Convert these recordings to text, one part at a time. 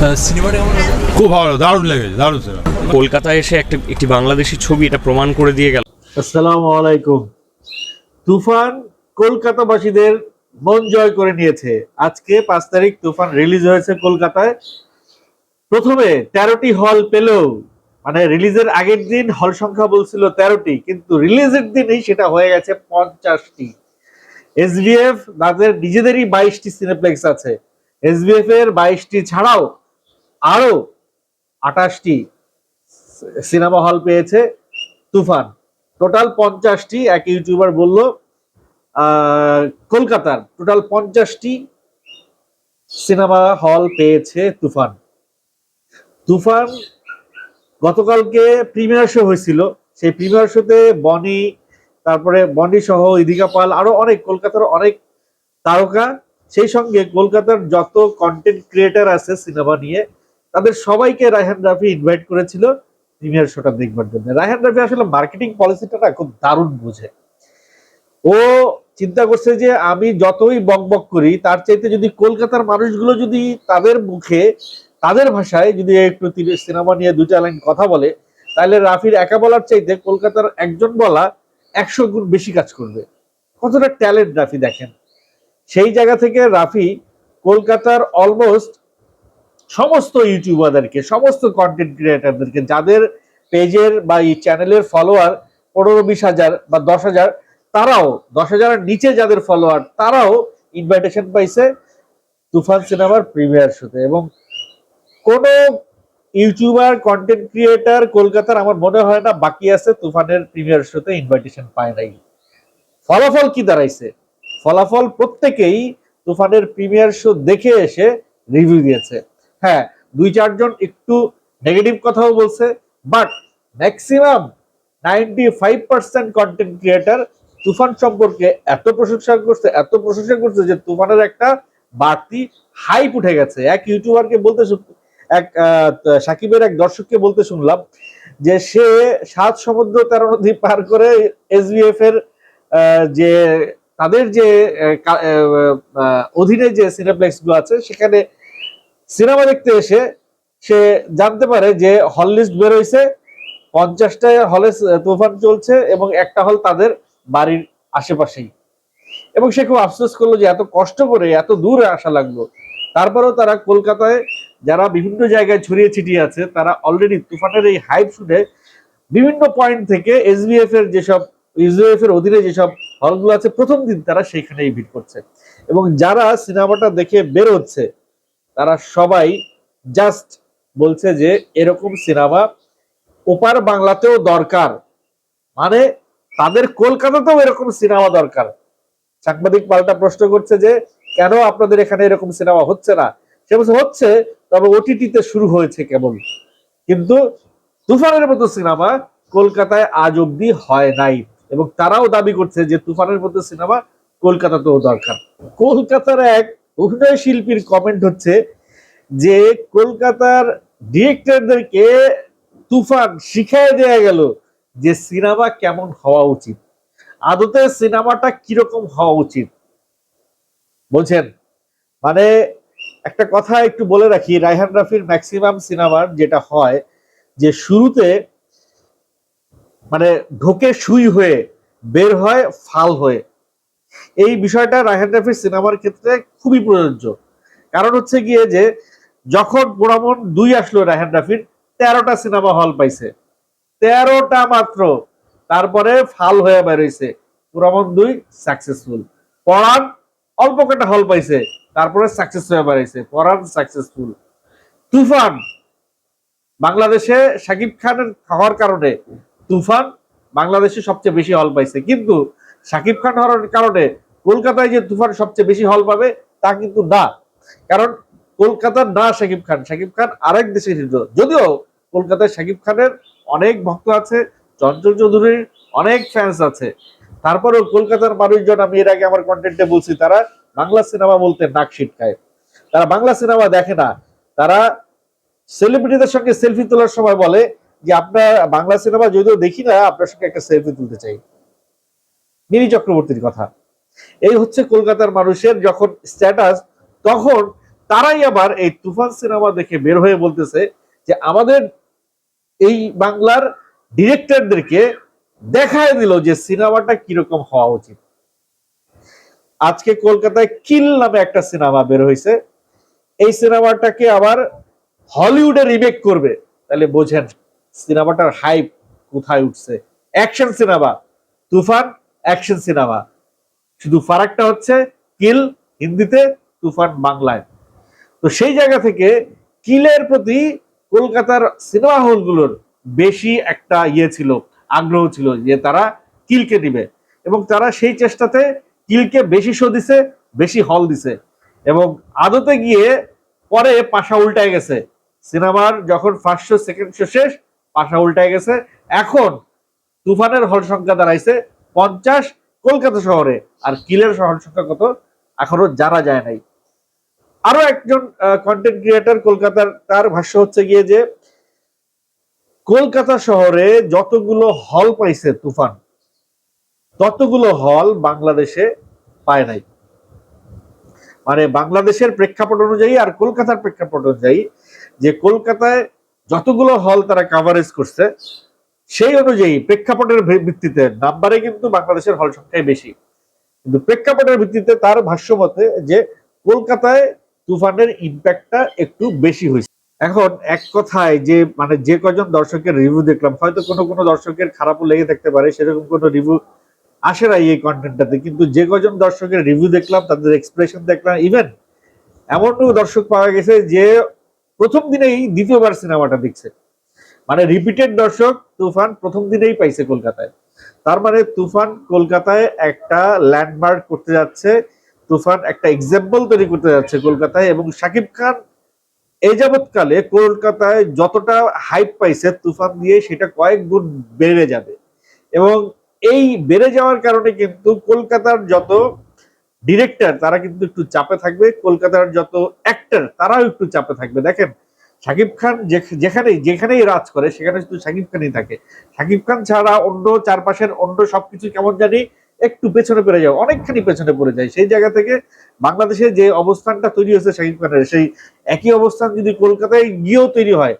সিনেমাটা খুব ভালো দারুণ লেগেছে দারুণ সিনেমা কলকাতায় এসে একটা একটি বাংলাদেশি ছবি এটা প্রমাণ করে দিয়ে গেল। আসসালামু আলাইকুম। তুফান কলকাতাবাসীদের মন জয় করে নিয়েছে। আজকে পাঁচ তারিখ তুফান রিলিজ হয়েছে কলকাতায়। প্রথমে তেরোটি হল পেলেও মানে রিলিজের আগের দিন হল সংখ্যা বলছিল তেরোটি কিন্তু রিলিজের দিনই সেটা হয়ে গেছে পঞ্চাশটি। এসবিএফ তাদের নিজেদেরই বাইশটি সিনেপ্লেক্স আছে। এসবিএফ এর বাইশটি ছাড়াও আরও আঠাশটি সিনেমা হল পেয়েছে তুফান। টোটাল পঞ্চাশটি, এক ইউটিউবার বলল কলকাতার টোটাল পঞ্চাশটি সিনেমা হল পেয়েছে তুফান। তুফান গতকালকে প্রিমিয়ার শো হয়েছিল। সেই প্রিমিয়ার শোতে বনি, তারপরে বনি সহ ইদিকা পাল, আরও অনেক, কলকাতার অনেক তারকা। সেই সঙ্গে কলকাতার যত কন্টেন্ট ক্রিয়েটার আছে সিনেমা নিয়ে তাদের সবাইকে রায়হান রাফি ইনভাইট করেছিল প্রিমিয়ার শোটা দেখবার জন্য। রায়হান রাফি আসলে মার্কেটিং পলিসিটা না খুব দারুণ বুঝে। ও চিন্তা করছে যে আমি যতই বক বক করি, তার চাইতে যদি কলকাতার মানুষগুলো যদি তাদের মুখে, তাদের ভাষায় যদি একটু সিনেমা নিয়ে দুইটা লাইন কথা বলে, তাহলে রাফির একা বলার চাইতে কলকাতার একজন বলা একশো গুণ বেশি কাজ করবে। কতটা ট্যালেন্ট রাফি দেখেন। সেই জায়গা থেকে রাফি কলকাতার অলমোস্ট সমস্ত ইউটিউবারদেরকে, সমস্ত কন্টেন্ট ক্রিয়েটারদেরকে যাদের পেজের বা এই চ্যানেলের ফলোয়ার পনেরো, বিশ হাজার বা দশ হাজার, তারাও, দশ হাজারের নিচে যাদের ফলোয়ার তারাও ইনভাইটেশন পাইছে তুফান সিনেমার প্রিমিয়ার শোতে এবং কোন ইউটিউবার কন্টেন্ট ক্রিয়েটার কলকাতার আমার মনে হয় না, বাকি আছে তুফানের প্রিমিয়ার শোতে ইনভাইটেশন পায় নাই। ফলাফল কি দাঁড়াইছে? ফলাফল প্রত্যেকেই তুফানের প্রিমিয়ার শো দেখে এসে রিভিউ দিয়েছে। হ্যাঁ দুই চারজন একটু নেগেটিভ কথাও বলছে but maximum ninety five percent content creator Toofan সম্পর্কে এত প্রশংসা করছে, এত প্রশংসা করছে যে তুফানের একটা বাড়তি হাইপ উঠে গেছে। এক ইউটিউবারকে বলতে এক সাকিবের এক দর্শককে বলতে শুনলাম যে সে সাত সমুদ্র তেরো নদী পার করে এসবিএফ এর যে তাদের যে অধীনে যে সিনেপ্লেক্সগুলো আছে, সেখানে সিনেমা দেখতে এসে সে জানতে পারে যে হল লিস্ট বের হয়েছে পঞ্চাশটা হলে তুফান চলছে এবং একটা হল তাদের বাড়ির আশেপাশেই। এবং সে খুব আফসোস করল যে এত কষ্ট করে, এত দূরে আসা লাগল। তারপরেও তারা কলকাতায় যারা বিভিন্ন জায়গায় ছড়িয়ে ছিটিয়ে আছে, তারা অলরেডি তুফানের এই হাইপ শুনে বিভিন্ন পয়েন্ট থেকে এসবিএফ এর যেসব ইউজিএফ এর অধীনে যেসব হলগুলো আছে, প্রথম দিন তারা সেখানেই ভিড় করছে। এবং যারা সিনেমাটা দেখে বের হচ্ছে তারা সবাই জাস্ট বলছে যে এরকম সিনেমা ওপার বাংলাতেও দরকার। মানে তাদের কলকাতাতেও এরকম সিনেমা দরকার। সাংবাদিক পাল্টা প্রশ্ন করছে যে কেন আপনাদের এখানে এরকম সিনেমা হচ্ছে না? সে বলছে, হচ্ছে, তবে ওটিটিতে শুরু হয়েছে কেবল। কিন্তু তুফানের মতো সিনেমা কলকাতায় আজ অব্দি হয় নাই। এবং তারাও দাবি করছে যে তুফানের মতো সিনেমা কলকাতাতেও দরকার। কলকাতার এক অভিনয় শিল্পীর কমেন্ট হচ্ছে যে কলকাতার ডিরেক্টরদেরকে তুফান শিখাই দেয়া গেল যে সিনেমা কেমন হওয়া উচিত। আদতে সিনেমাটা কীরকম হওয়া উচিত? বলছেন মানে একটা কথা একটু বলে রাখি, রায়হান রাফির ম্যাক্সিমাম সিনেমার যেটা হয় যে শুরুতে মানে ঢোকে সুই হয়ে, বের হয়, ফাল হয়ে। এই বিষয়টা রায়হান রাফির সিনেমার ক্ষেত্রে খুবই প্রযোজ্য। কারণ হচ্ছে গিয়ে যে, যখন পোড়ামন দুই আসলো রায়হান রাফির, তেরোটা সিনেমা হল পাইছে। তেরোটা মাত্র। তারপরে ফাল হয়ে বেরোইছে। পুরামন দুই সাকসেসফুল। পড়ান অল্প কটা হল পাইছে। তারপরে সাকসেস হয়ে বেড়াইছে পড়ান সাকসেসফুল। তুফান। বাংলাদেশে শাকিব খানের হওয়ার কারণে তুফান বাংলাদেশে সবচেয়ে বেশি হল পাইছে। কিন্তু শাকিব খান হওয়ার কারণে কলকাতায় যে তুফান সবচেয়ে বেশি হল পাবে, তা কিন্তু না। কারণ কলকাতার না শাকিব খান শাকিব খান আরেক দেশের হিরো। যদিও কলকাতায় শাকিব খানের অনেক ভক্ত আছে, চঞ্চল চৌধুরীর অনেক ফ্যান্স আছে। তারপরেও কলকাতার মানুষজন, আমি এর আগে আমার কন্টেন্টে বলছি, তারা বাংলা সিনেমা বলতে নাক ছিটকায়। তারা বাংলা সিনেমা দেখে না। তারা সেলিব্রিটিদের সঙ্গে সেলফি তোলার সময় বলে যে, আপনার বাংলা সিনেমা যদিও দেখি না, আপনার সঙ্গে একটা সেলফি তুলতে চাই। মিনি চক্রবর্তীর কথা। এই হচ্ছে কলকাতার মানুষের যখন স্ট্যাটাস তখন তারাই আবার এই তুফান সিনেমা দেখে বের হয়ে বলতেছে যে আমাদের এই বাংলার ডিরেক্টরদেরকে দেখায় দিল যে সিনেমাটা কীরকম হওয়া উচিত। আজকে কলকাতায় কিল নামে একটা সিনেমা বের হয়েছে। এই সিনেমাটাকে আবার হলিউডে রিমেক করবে। তাহলে বোঝেন, সিনেমাটার হাইপ কোথায় উঠছে। Action cinema, Toofan action cinema. শুধু ফারাকটা হচ্ছে কিল, হিন্দিতে তুফান বাংলায়। তো সেই জায়গা থেকে কিলের প্রতি কলকাতার সিনেমা হলগুলোর বেশি একটা ইয়ে ছিল, আগ্রহ ছিল যে তারা কিলকে দিবে এবং তারা সেই চেষ্টাতে কিলকে বেশি শো দিছে, বেশি হল দিছে। এবং আদতে গিয়ে পরে পাশা উল্টায় গেছে। সিনেমার যখন ফার্স্ট শো সেকেন্ড শো শেষ, পাশা উল্টায় গেছে। এখন তুফানের হল সংখ্যা দাঁড়াইছে পঞ্চাশ কলকাতা শহরে আর কিলের হল সংখ্যা কত? এখনও জানা যায় নাই। আরও একজন কন্টেন্ট ক্রিয়েটার কলকাতার, তার ভাষ্য হচ্ছে গিয়ে যে, কলকাতা শহরে যতগুলো হল পাইছে তুফান, ততগুলো হল বাংলাদেশে পায় নাই। মানে বাংলাদেশের প্রেক্ষাপট অনুযায়ী আর কলকাতার প্রেক্ষাপট অনুযায়ী যে কলকাতায় যতগুলো হল তারা কাভারেজ করছে সেই অনুযায়ী প্রেক্ষাপটের ভিত্তিতে নাম্বারে কিন্তু বাংলাদেশের হল সংখ্যাই বেশি। কিন্তু প্রেক্ষাপটের ভিত্তিতে তার ভাষ্য মতে যে কলকাতায় তুফানের ইম্প্যাক্টটা একটু বেশি হয়েছে। এখন এক কথায় যে মানে যে কজন দর্শকের রিভিউ দেখলাম, হয়তো কোনো কোনো দর্শকের খারাপও লেগে থাকতে পারে, সেরকম কোনো রিভিউ আসে না এই কন্টেন্টটাতে কিন্তু যে কজন দর্শকের রিভিউ দেখলাম, তাদের এক্সপ্রেশন দেখলাম ইভেন এমনও দর্শক পাওয়া গেছে যে প্রথম দিনেই দ্বিতীয়বার সিনেমাটা দেখছে। মানে রিপিটেড দর্শক তুফান প্রথম দিনেই পাইছে কলকাতায়। তার মানে তুফান কলকাতায় একটা ল্যান্ডমার্ক করতে যাচ্ছে, তুফান একটা এক্সাম্পল তৈরি করতে যাচ্ছে কলকাতায় এবং শাকিব খান এই যাবৎকালে কলকাতায় যতটা হাইপ পাইছে তুফান দিয়ে সেটা কয়েক গুণ বেড়ে যাবে। এবং এই বেড়ে যাওয়ার কারণে কিন্তু কলকাতার যত ডিরেক্টর তারা কিন্তু একটু চাপে থাকবে, কলকাতার যত অ্যাক্টর তারাও একটু চাপে থাকবে। দেখেন শাকিব খান যেখানেই যেখানেই রাজ করে, সেখানে শুধু শাকিব খানই থাকে। শাকিব খান ছাড়া অন্য চারপাশের অন্য সবকিছু কেমন জানি একটু পেছনে পড়ে যায়, অনেকখানি পেছনে পড়ে যায়। সেই জায়গা থেকে বাংলাদেশে যে অবস্থানটা তৈরি হয়েছে শাকিব খানের, সেই একই অবস্থান যদি কলকাতায় গিয়েও তৈরি হয়,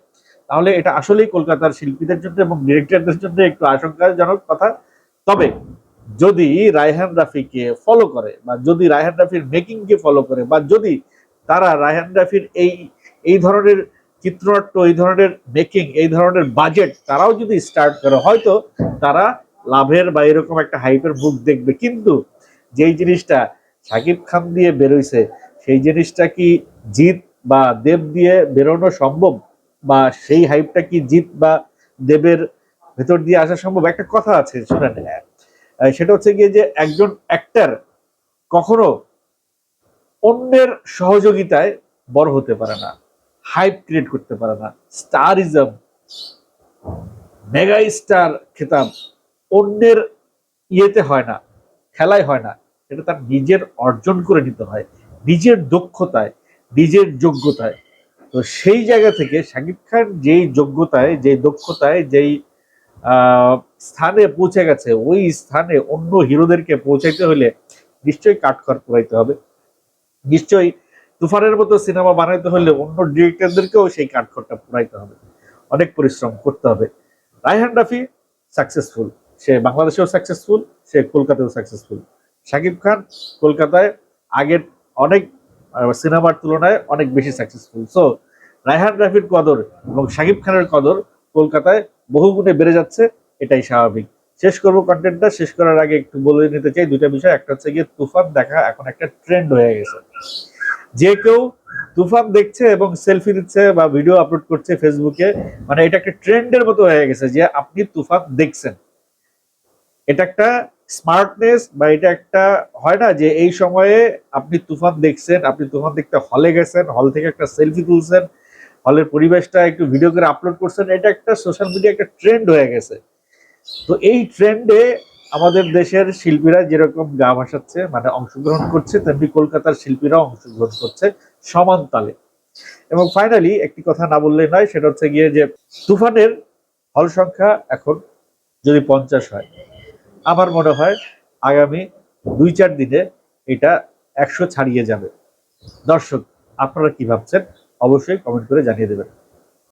তাহলে এটা আসলেই কলকাতার শিল্পীদের জন্য এবং ডিরেক্টরদের জন্য একটু আশঙ্কাজনক কথা। তবে যদি রায়হান রাফিকে ফলো করে বা যদি রায়হান রাফির মেকিং কে ফলো করে বা যদি তারা রায়হান রাফির এই এই ধরনের চিত্রনাট্য এই ধরনের মেকিং এই ধরনের বাজেট তারাও যদি স্টার্ট করে, হয়তো তারা লাভের বা এরকম একটা হাইপের মুখ দেখবে। কিন্তু যেই জিনিসটা সাকিব খান দিয়ে বেরোইছে, সেই জিনিসটা কি জিত বা দেব দিয়ে বেরোনো সম্ভব? বা সেই হাইপটা কি জিত বা দেবের ভেতর দিয়ে আসা সম্ভব? একটা কথা আছে, শুনেন। সেটা হচ্ছে গিয়ে যে একজন অ্যাক্টার কখনো অন্যের সহযোগিতায় বড় হতে পারে না। হাইপ ক্রিয়েট করতে পারে না। স্টারিজম মেগা স্টার খেতাব অন্যের ইয়েতে হয় না, খেলায় হয় না। এটা তার নিজের অর্জন করে নিতে হয়, নিজের দক্ষতায়, নিজের যোগ্যতায়। তো সেই জায়গা থেকে শাকিব খান যেই যোগ্যতায়, যেই দক্ষতায়, যেই স্থানে পৌঁছে গেছে, ওই স্থানে অন্য হিরোদেরকে পৌঁছাইতে হলে নিশ্চয়ই কাঠখড় পোড়াইতে হবে। নিশ্চয়ই তুফানের মতো সিনেমা বানাইতে হলে অন্য ডিরেক্টরদেরকেও সেই কাঠখড়টা পোড়াইতে হবে। অনেক পরিশ্রম করতে হবে। রায়হান রাফি সাকসেসফুল সে বাংলাদেশেও সাকসেসফুল সে কলকাতাতেও সাকসেসফুল শাকিব খান কলকাতায় আগের অনেক সিনেমার তুলনায় অনেক বেশি সাকসেসফুল সো রায়হান রাফির কদর এবং শাকিব খানের কদর কলকাতায় বহুগুণে বেড়ে যাচ্ছে, এটাই স্বাভাবিক। শেষ করব কন্টেন্টটা শেষ করার আগে একটু বলে নিতে চাই দুইটা বিষয়। একটা হচ্ছে গিয়ে তুফান দেখা, এখন একটা ট্রেন্ড হয়ে গেছে। যে কেউ তুফান দেখছে এবং সেলফি দিচ্ছে বা ভিডিও আপলোড করছে ফেসবুকে মানে এটা একটা ট্রেন্ডের মতো হয়ে গেছে যে আপনি তুফান দেখছেন। এটা একটা স্মার্টনেস বা এটা একটা হয় না যে এই সময়ে আপনি তুফান দেখছেন, আপনি তুফান দেখতে হলে গেছেন হল থেকে একটা সেলফি তুলছেন হলের পরিবেশটা একটু ভিডিও করে আপলোড করছেন, এটা একটা সোশ্যাল মিডিয়া একটা ট্রেন্ড হয়ে গেছে। তো এই ট্রেন্ডে আমাদের দেশের শিল্পীরা যেরকম গা ভাসাচ্ছে মানে অংশগ্রহণ করছে, তেমনি কলকাতার শিল্পীরাও অংশগ্রহণ করছে সমান তালে। এবং ফাইনালি একটি কথা না বললেই নয়, সেটা হচ্ছে গিয়ে যে তুফানের হল সংখ্যা এখন যদি পঞ্চাশ হয়, আমার মনে হয় আগামী দুই চার দিনে এটা একশো ছাড়িয়ে যাবে। দর্শক, আপনারা কি ভাবছেন? অবশ্যই কমেন্ট করে জানিয়ে দেবেন।